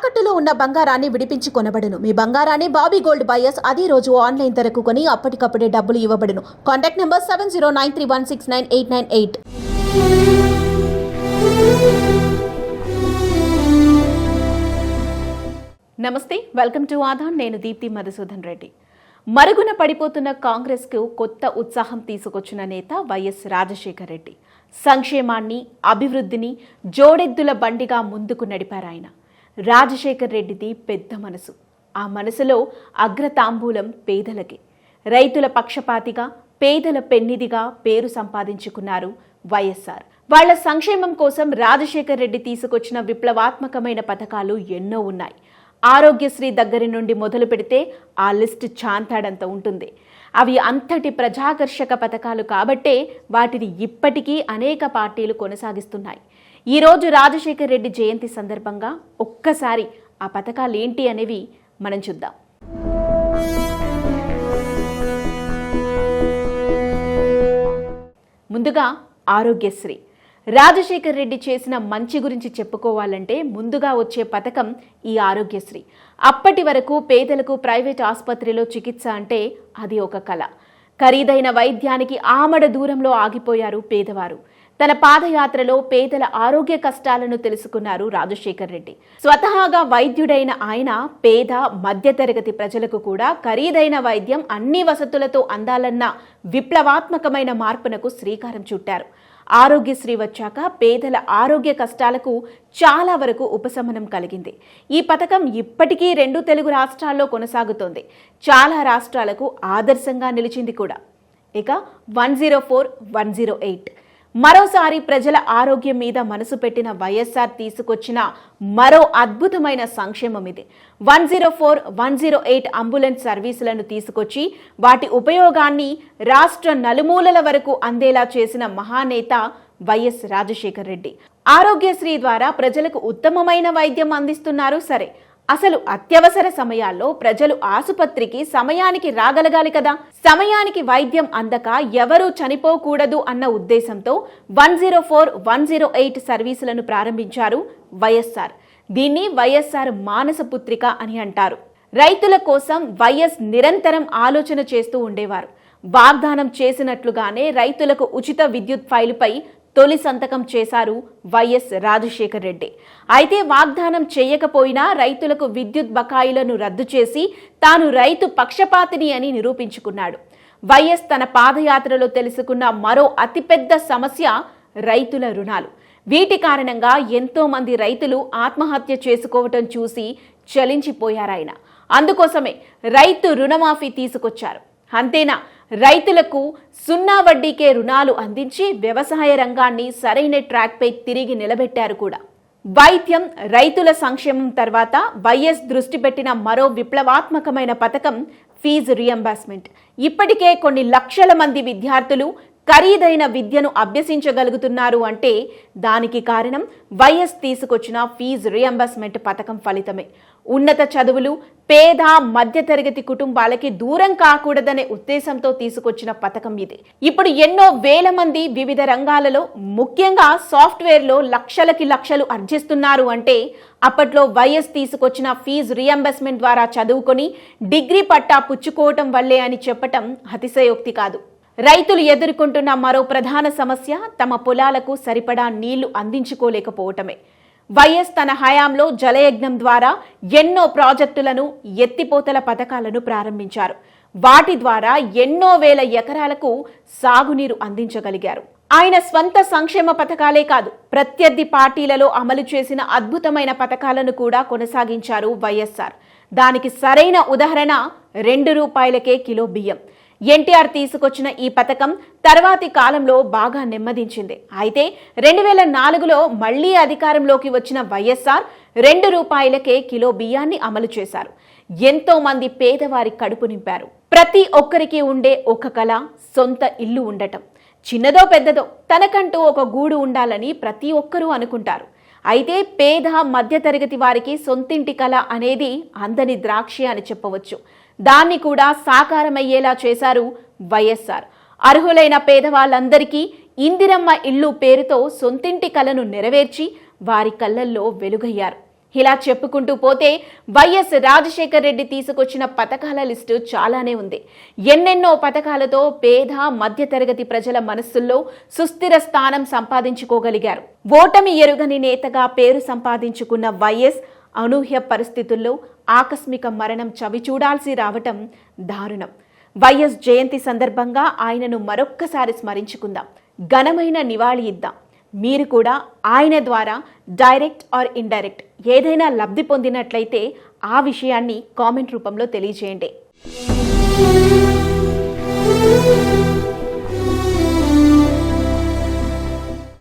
తాకట్టులో ఉన్న బంగారాన్ని విడిపించి కొనబడును. మీ బంగారాన్ని బాబీ గోల్డ్ బయర్స్ అదే రోజు ఆన్లైన్ ధరకు కొని అప్పటికప్పుడే డబ్బులు ఇవ్వబడును. Contact number seven zero nine three one six nine eight nine eight. నమస్తే వెల్కమ్ టు ఆధాన్ నేను దీప్తి మధుసూదన్ రెడ్డి. మరుగున పడిపోతున్న కాంగ్రెస్కు కొత్త ఉత్సాహం తీసుకొచ్చిన నేత వైఎస్ రాజశేఖర్ రెడ్డి. సంక్షేమాన్ని అభివృద్ధిని జోడెద్దుల బండిగా ముందుకు నడిపారాయన. రాజశేఖర్ రెడ్డిది పెద్ద మనసు. ఆ మనసులో అగ్రతాంబూలం పేదలకి. రైతుల పక్షపాతిగా పేదల పెన్నిదిగా పేరు సంపాదించుకున్నారు వైఎస్ఆర్. వాళ్ళ సంక్షేమం కోసం రాజశేఖర్ రెడ్డి తీసుకొచ్చిన విప్లవాత్మకమైన పథకాలు ఎన్నో ఉన్నాయి. ఆరోగ్యశ్రీ దగ్గర నుండి మొదలు పెడితే ఆ లిస్ట్ చాంతాడంత ఉంటుంది. అవి అంతటి ప్రజాకర్షక పథకాలు కాబట్టే వాటిని ఇప్పటికీ అనేక పార్టీలు కొనసాగిస్తున్నాయి. ఈరోజు రాజశేఖర్ రెడ్డి జయంతి సందర్భంగా ఒక్కసారి ఆ పథకాలు ఏంటి అనేవి మనం చూద్దాం. ముందుగా ఆరోగ్యశ్రీ. రాజశేఖర్ రెడ్డి చేసిన మంచి గురించి చెప్పుకోవాలంటే ముందుగా వచ్చే పథకం ఈ ఆరోగ్యశ్రీ. అప్పటి వరకు పేదలకు ప్రైవేట్ ఆసుపత్రిలో చికిత్స అంటే అది ఒక కళ ఖరీదైన వైద్యానికి ఆమడ దూరంలో ఆగిపోయారు పేదవారు. తన పాదయాత్రలో పేదల ఆరోగ్య కష్టాలను తెలుసుకున్నారు రాజశేఖర్ రెడ్డి. స్వతహాగా వైద్యుడైన ఆయన పేద మధ్యతరగతి ప్రజలకు కూడా ఖరీదైన వైద్యం అన్ని వసతులతో అందాలన్న విప్లవాత్మకమైన మార్పునకు శ్రీకారం చుట్టారు. ఆరోగ్యశ్రీ వచ్చాక పేదల ఆరోగ్య కష్టాలకు చాలా వరకు ఉపశమనం కలిగింది. ఈ పథకం ఇప్పటికీ రెండు తెలుగు రాష్ట్రాల్లో కొనసాగుతోంది. చాలా రాష్ట్రాలకు ఆదర్శంగా నిలిచింది కూడా. ఇక one zero four one zero eight. మరోసారి ప్రజల ఆరోగ్యం మీద మనసు పెట్టిన వైఎస్ఆర్ తీసుకొచ్చిన మరో అద్భుతమైన సంక్షేమం ఇది. One zero four one zero eight ambulance సర్వీసులను తీసుకొచ్చి వాటి ఉపయోగాన్ని రాష్ట్ర నలుమూలల వరకు అందేలా చేసిన మహానేత వైఎస్ రాజశేఖర్ రెడ్డి. ఆరోగ్యశ్రీ ద్వారా ప్రజలకు ఉత్తమమైన వైద్యం అందిస్తున్నారు. సరే అసలు అత్యవసర సమయాల్లో ప్రజలు ఆసుపత్రికి సమయానికి రాగలగాలి కదా? సమయానికి వైద్యం అందక ఎవరూ చనిపోకూడదు అన్న ఉద్దేశంతో one zero four one zero eight సర్వీసులను ప్రారంభించారు వైఎస్ఆర్. దీన్ని వైఎస్ఆర్ మానస పుత్రిక అని అంటారు. రైతుల కోసం వైఎస్ నిరంతరం ఆలోచన చేస్తూ ఉండేవారు. వాగ్దానం చేసినట్లుగానే రైతులకు ఉచిత విద్యుత్ ఫైలుపై తొలి సంతకం చేశారు వైఎస్ రాజశేఖర్ రెడ్డి. అయితే వాగ్దానం చేయకపోయినా రైతులకు విద్యుత్ బకాయిలను రద్దు చేసి తాను రైతు పక్షపాతిని అని నిరూపించుకున్నాడు. వైఎస్ తన పాదయాత్రలో తెలుసుకున్న మరో అతిపెద్ద సమస్య రైతుల రుణాలు. వీటి కారణంగా ఎంతో మంది రైతులు ఆత్మహత్య చేసుకోవటం చూసి చలించిపోయారాయన. అందుకోసమే రైతు రుణమాఫీ తీసుకొచ్చారు. అంతేనా? రైతులకు సున్నా వడ్డీకే రుణాలు అందించి వ్యవసాయ రంగాన్ని సరైన ట్రాక్పై తిరిగి నిలబెట్టారు కూడా. వైద్యం రైతుల సంక్షేమం తర్వాత వైఎస్ దృష్టి పెట్టిన మరో విప్లవాత్మకమైన పథకం ఫీజు రియంబర్స్మెంట్. ఇప్పటికే కొన్ని లక్షల మంది విద్యార్థులు ఖరీదైన విద్యను అభ్యసించగలుగుతున్నారు అంటే దానికి కారణం వైఎస్ తీసుకొచ్చిన ఫీజు రియంబర్స్మెంట్ పథకం ఫలితమే. ఉన్నత చదువులు పేద మధ్యతరగతి కుటుంబాలకి దూరం కాకూడదనే ఉద్దేశంతో తీసుకొచ్చిన పథకం ఇది. ఇప్పుడు ఎన్నో వేల మంది వివిధ రంగాలలో ముఖ్యంగా సాఫ్ట్వేర్లో లక్షలకి లక్షలు అర్జిస్తున్నారు అంటే అప్పట్లో వైఎస్ తీసుకొచ్చిన ఫీజు రియంబర్స్మెంట్ ద్వారా చదువుకొని డిగ్రీ పట్టా పుచ్చుకోవటం వల్లే అని చెప్పటం అతిశయోక్తి కాదు. రైతులు ఎదుర్కొంటున్న మరో ప్రధాన సమస్య తమ పొలాలకు సరిపడా నీళ్ళు అందించుకోలేకపోవటమే. వైఎస్ తన హయాంలో జలయజ్ఞం ద్వారా ఎన్నో ప్రాజెక్టులను ఎత్తిపోతల పథకాలను ప్రారంభించారు. వాటి ద్వారా ఎన్నో వేల ఎకరాలకు సాగునీరు అందించగలిగారు. ఆయన స్వంత సంక్షేమ పథకాలే కాదు ప్రత్యర్థి పార్టీలలో అమలు చేసిన అద్భుతమైన పథకాలను కూడా కొనసాగించారు వైఎస్ఆర్. దానికి సరైన ఉదాహరణ రెండు రూపాయలకే కిలో బియ్యం. ఎన్టీఆర్ తీసుకొచ్చిన ఈ పథకం తర్వాతి కాలంలో బాగా నెమ్మదించింది. అయితే రెండు వేల నాలుగులో మళ్ళీ అధికారంలోకి వచ్చిన వైఎస్ఆర్ రెండు రూపాయలకే కిలో బియ్యాన్ని అమలు చేశారు. ఎంతో మంది పేదవారి కడుపు నింపారు. ప్రతి ఒక్కరికి ఉండే ఒక కళ సొంత ఇల్లు ఉండటం. చిన్నదో పెద్దదో తనకంటూ ఒక గూడు ఉండాలని ప్రతి ఒక్కరూ అనుకుంటారు. అయితే పేద మధ్యతరగతి వారికి సొంతింటి కళ అనేది అందని ద్రాక్ష అని చెప్పవచ్చు. దాన్ని కూడా సాకారమయ్యేలా చేశారు వైఎస్ఆర్. అర్హులైన పేదవాళ్ళందరికీ ఇందిరమ్మ ఇల్లు పేరుతో సొంతింటి కలను నెరవేర్చి వారి కళ్ళల్లో వెలుగయ్యారు. ఇలా చెప్పుకుంటూ పోతే వైఎస్ రాజశేఖర్ రెడ్డి తీసుకొచ్చిన పథకాల లిస్టు చాలానే ఉంది. ఎన్నెన్నో పథకాలతో పేద మధ్యతరగతి ప్రజల మనస్సుల్లో సుస్థిర స్థానం సంపాదించుకోగలిగారు. ఓటమి ఎరుగని నేతగా పేరు సంపాదించుకున్న వైఎస్ అనూహ్య పరిస్థితుల్లో ఆకస్మిక మరణం చవిచూడాల్సి రావటం దారుణం. వైఎస్ జయంతి సందర్భంగా ఆయనను మరొక్కసారి స్మరించుకుందాం. ఘనమైన నివాళి ఇద్దాం. మీరు కూడా ఆయన ద్వారా డైరెక్ట్ ఆర్ ఇండైరెక్ట్ ఏదైనా లబ్ధి పొందినట్లయితే ఆ విషయాన్ని కామెంట్ రూపంలో తెలియజేయండి.